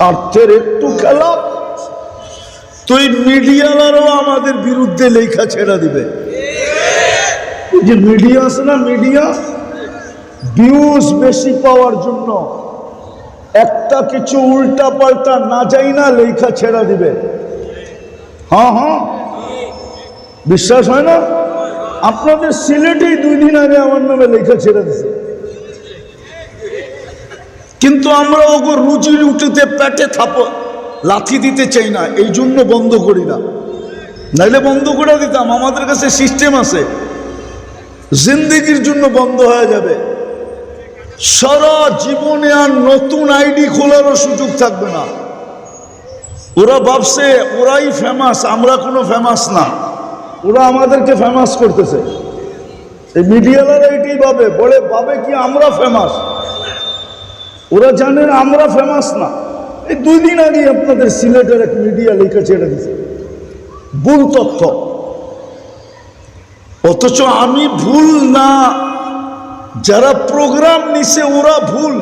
স্বার্থের একটু খেলা। তো এই মিডিয়ালারও আমাদের বিরুদ্ধে লেখা ছেড়ে দিবে। যে মিডিয়া আছে না মিডিয়া ভিউজ বেশি পাওয়ার জন্য একটা কিছু উল্টা পাল্টা না যাই না লেখা ছেড়ে দিবে। হ্যাঁ হ্যাঁ। বিশ্বাস হয় না? আপনাদের সিলেটেই দুই দিন আগে আমার নামে লেখা ছেড়ে দিছে। কিন্তু আমরা ওগো রুজি রুটিতে পেটে থাপ, লাথি দিতে চাই না, এই জন্য বন্ধ করি না। নাইলে বন্ধ করে দিতাম, আমাদের কাছে সিস্টেম আছে। জিন্দিগির জন্য বন্ধ হয়ে যাবে। সারা জীবনে আর নতুন আইডি খোলারও সুযোগ থাকবে না। ওরা ভাবছে, ওরাই ফেমাস আমরা কোনো ফেমাস না। ওরা আমাদেরকে ফেমাস করতেছে। এই মিডিয়ালারা এটাই ভাবে, বলে, ভাবে কি আমরা ফেমাস ওরা জানে না, আমরা ফেমাস না। এই দুই দিন আগে আপনাদের সিলেটের এক মিডিয়া লেখা ছেড়ে দিছে ভুল তথ্য। অথচ আমি ভুল না। যারা প্রোগ্রাম নিছে, ওরা ভুল।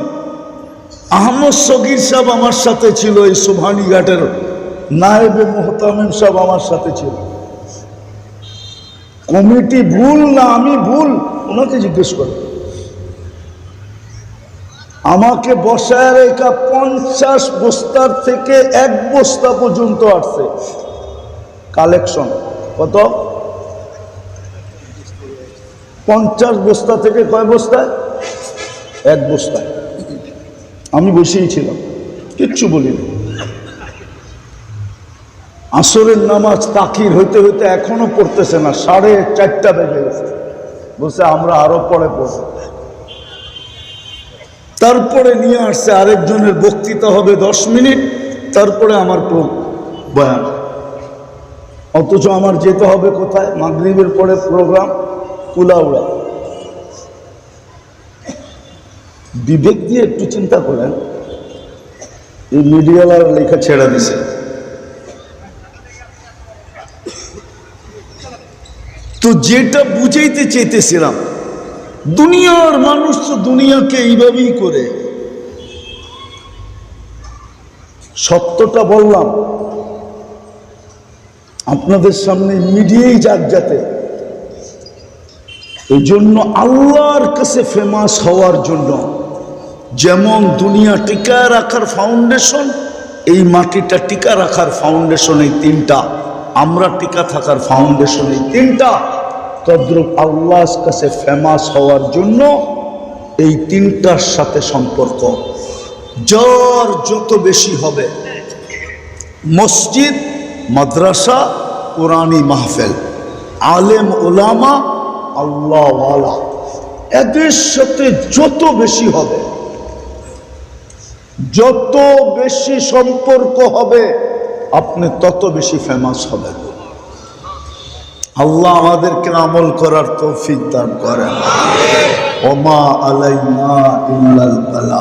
আহমদ সগির সাহেব আমার সাথে ছিল, এই সুভানি ঘাটের নায়েবে মোহতামিম সাহেব আমার সাথে ছিল। কমিটি ভুল না, আমি ভুল, ওনাকে জিজ্ঞেস করে আমাকে বসায় রেখা পঞ্চাশ বস্তার থেকে এক বস্তা পর্যন্ত আসছে। কালেকশন, কত? পঞ্চাশ বস্তা থেকে কয় বস্তায়? এক বস্তা আমি বসেই ছিলাম, কিচ্ছু বলিনি। আসরের নামাজ তাকির হইতে হইতে এখনও পড়তেছে না, সাড়ে চারটা বেজে গেছে। বলছে, আমরা আরও পরে পড়ব। তারপরে নিয়ে আসছে আরেকজনের বক্তৃতা হবে দশ মিনিট, তারপরে আমার বয়ান। অথচ আমার যেতে হবে কোথায়? মাগরিবের পরে প্রোগ্রাম, কুলাউড়া। বিবেক দিয়ে একটু চিন্তা করেন, এই মিডিয়ালার লেখা ছেড়া দিছে। তো যেটা বুঝাইতে চেয়েছিলাম দুনিয়ার মানুষ তো দুনিয়াকে এইভাবেই করে। সত্যটা বললাম, আপনাদের সামনে মিডিয়াই যাক যাতে। এই জন্য আল্লাহর কাছে ফেমাস হওয়ার জন্য যেমন দুনিয়া টিকা রাখার ফাউন্ডেশন এই মাটিটা টিকা রাখার ফাউন্ডেশন এই তিনটা, আমরা টিকা থাকার ফাউন্ডেশন এই তিনটা। তদ্রুপ আল্লাহর কাছে ফেমাস হওয়ার জন্য এই তিনটার সাথে সম্পর্ক। জ্বর যত বেশি হবে, মসজিদ, মাদ্রাসা কোরআনী মাহফেল। আলেম ওলামা আল্লাহওয়ালা। এদের সাথে যত বেশি হবে, যত বেশি সম্পর্ক হবে, আপনি তত বেশি ফেমাস হবেন। আল্লাহ আমাদেরকে আমল করার তৌফিক দান করেন। ওমা আলাইনা ইল্লাল বালা।